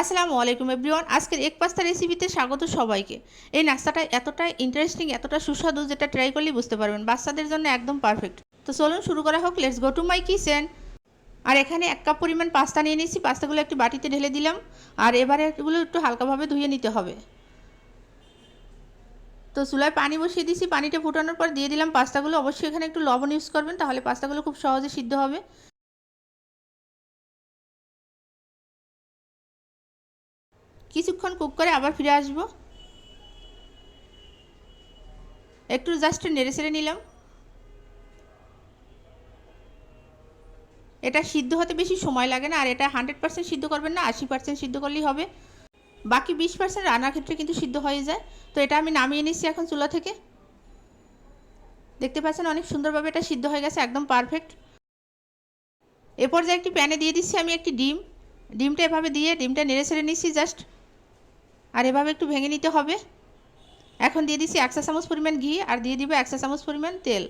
আসসালামু আলাইকুম এভরিওয়ান, আজকের এক পাস্তা রেসিপিতে স্বাগত সবাইকে। এই নাস্তাটা এতটা ইন্টারেস্টিং এতটা সুস্বাদু যেটা ট্রাই করলেই বুঝতে পারবেন, বাচ্চাদের জন্য একদম পারফেক্ট তো চলুন শুরু করা হোক let's go to my kitchen আর এখানে এক কাপ পরিমাণ পাস্তা নিয়ে নিয়েছি, পাস্তাগুলো একটি বাটিতে ঢেলে দিলাম। আর এবারে এগুলো একটু হালকাভাবে ধুয়ে নিতে হবে। তো চুলায় পানি বসিয়ে দিয়েছি, পানিটা ফুটানোর পর দিয়ে দিলাম পাস্তাগুলো। অবশ্যই এখানে একটু লবণ ইউজ করবেন, তাহলে পাস্তাগুলো খুব সহজে সিদ্ধ হবে। কিছুক্ষণ কুক করে আবার ফিরে আসব। একটু জাস্ট নেড়ে ছেড়ে নিলাম। এটা সিদ্ধ হতে বেশি সময় লাগে না, আর এটা হান্ড্রেড পার্সেন্ট সিদ্ধ করবেন না, আশি পার্সেন্ট সিদ্ধ করলেই হবে। বাকি বিশ পার্সেন্ট রান্নার ক্ষেত্রে কিন্তু সিদ্ধ হয়ে যায়। তো এটা আমি নামিয়ে নিচ্ছি এখন চুলা থেকে। দেখতে পাচ্ছেন অনেক সুন্দরভাবে এটা সিদ্ধ হয়ে গেছে, একদম পারফেক্ট এরপর যে একটি প্যানে দিয়ে দিচ্ছি আমি একটি ডিম। ডিমটা এভাবে দিয়ে ডিমটা নেড়ে ছেড়ে নিচ্ছি জাস্ট আর এভাবে একটু ভেঙে নিতে হবে। এখন দিয়ে দিচ্ছি একশো চামচ পরিমাণ ঘি আর দিয়ে দিব একশো চামচ পরিমাণ তেল।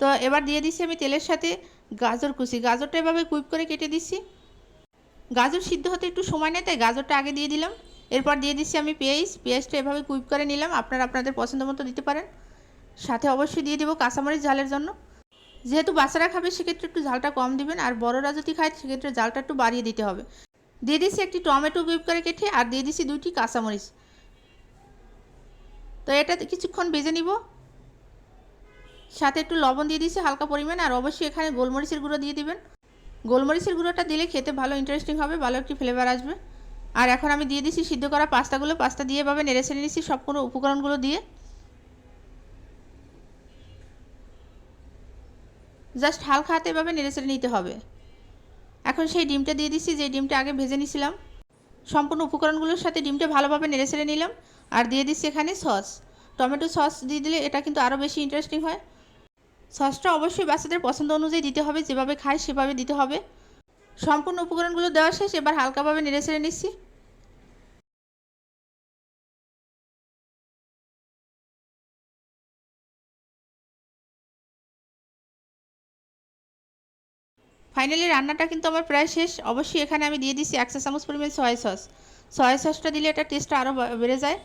তো এবার দিয়ে দিচ্ছি আমি তেলের সাথে গাজর কুচি। গাজরটা এভাবে কুইপ করে কেটে দিচ্ছি গাজর সিদ্ধ হতে একটু সময় নেয়, তাই গাজরটা আগে দিয়ে দিলাম। এরপর দিয়ে দিচ্ছি আমি পেঁয়াজ। পেঁয়াজটা এভাবে কুইপ করে নিলাম। আপনারা আপনাদের পছন্দ মতো দিতে পারেন। সাথে অবশ্যই দিয়ে দেবো কাঁচামরিচ ঝালের জন্য। যেহেতু বাচ্চারা খাবে, সেক্ষেত্রে একটু ঝালটা কম দিবেন। আর বড়রা যদি খায়, সেক্ষেত্রে ঝালটা একটু বাড়িয়ে দিতে হবে। দিয়ে দিচ্ছি একটি টমেটো কুইপ করে কেটে আর দিয়ে দিচ্ছি দুইটি কাঁচামরিচ। তো এটা কিছুক্ষণ ভেজে নিব। সাথে একটু লবণ দিয়ে দিচ্ছি হালকা পরিমাণ আর অবশ্যই এখানে গোলমরিচের গুঁড়ো দিয়ে দিবেন। গোলমরিচের গুঁড়োটা দিলে খেতে ভালো ইন্টারেস্টিং হবে, ভালো একটি ফ্লেভার আসবে। আর এখন আমি দিয়ে দিচ্ছি সিদ্ধ করা পাস্তাগুলো। পাস্তা দিয়ে এভাবে নেড়ে ছেড়ে নিচ্ছি সব কোনো উপকরণগুলো দিয়ে। জাস্ট হালকা হাতে এভাবে নেড়ে ছেড়ে নিতে হবে। এখন সেই ডিমটা দিয়ে দিচ্ছি যে ডিমটা আগে ভেজে নিয়েছিলাম সম্পূর্ণ উপকরণগুলোর সাথে ডিমটা ভালোভাবে নেড়ে ছেড়ে নিলাম আর দিয়ে দিচ্ছি এখানে সস। টমেটো সস দিয়ে দিলে এটা কিন্তু আরও বেশি ইন্টারেস্টিং হয়। সসটা অবশ্যই বাচ্চাদের পছন্দ অনুযায়ী দিতে হবে, যেভাবে খায় সেভাবে দিতে হবে। সম্পূর্ণ উপকরণগুলো দেওয়া শেষ, এবার হালকাভাবে নেড়ে ছেড়ে নিচ্ছি। ফাইনালি রান্নাটা কিন্তু আমার প্রায় শেষ। অবশ্যই এখানে আমি দিয়ে দিচ্ছি একশো চামচ পরিমাণ সয়া সস। সয়া সসটা দিলে এটা টেস্টটা আরও বেড়ে যায়।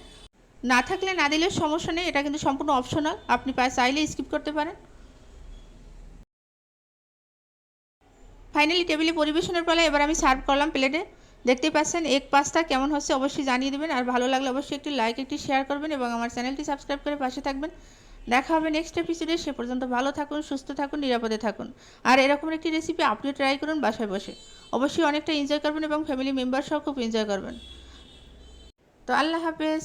না থাকলে না দিলেও সমস্যা নেই, এটা কিন্তু সম্পূর্ণ অপশনাল আপনি চাইলে স্কিপ করতে পারেন। ফাইনালি টেবিলে পরিবেশনের পালা এবার আমি সার্ভ করলাম প্লেটে। দেখতেই পাচ্ছেন এক পাস্তা কেমন হচ্ছে অবশ্যই জানিয়ে দেবেন। আর ভালো লাগলে অবশ্যই একটি লাইক একটি শেয়ার করবেন এবং আমার চ্যানেলটি সাবস্ক্রাইব করে পাশে থাকবেন। দেখা হবে নেক্সট এপিসোডে সে পর্যন্ত ভালো থাকুন, সুস্থ থাকুন, নিরাপদে থাকুন। আর এরকম একটি রেসিপি আপনিও ট্রাই করুন বাসায় বসে। অবশ্যই অনেকটা এনজয় করবেন এবং ফ্যামিলি মেম্বারসহ খুব এনজয় করবেন। তো আল্লাহ হাফেজ।